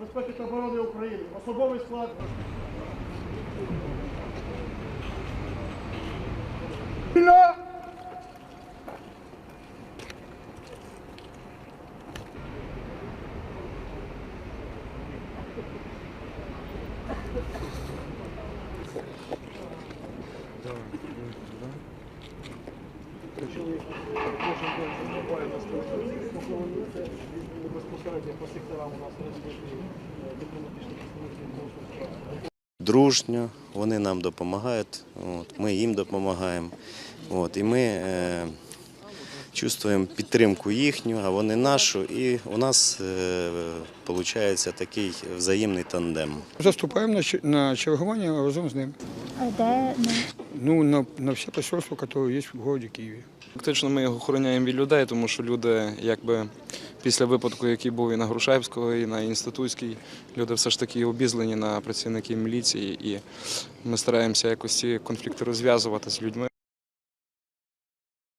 Безпеки та оборони України. Особовий склад. Дружньо, вони нам допомагають, от, ми їм допомагаємо. От, і ми е, чувствуємо підтримку їхню, а вони нашу. І у нас е, виходить такий взаємний тандем. Заступаємо на чергування разом з ним. А де ну, Ну, на, на все посольство, які є в городі Києві. Фактично ми його охороняємо від людей, тому що люди, якби після випадку, який був і на Грушевського, і на Інститутській, люди все ж таки обізлені на працівників міліції, і ми стараємося якось ці конфлікти розв'язувати з людьми.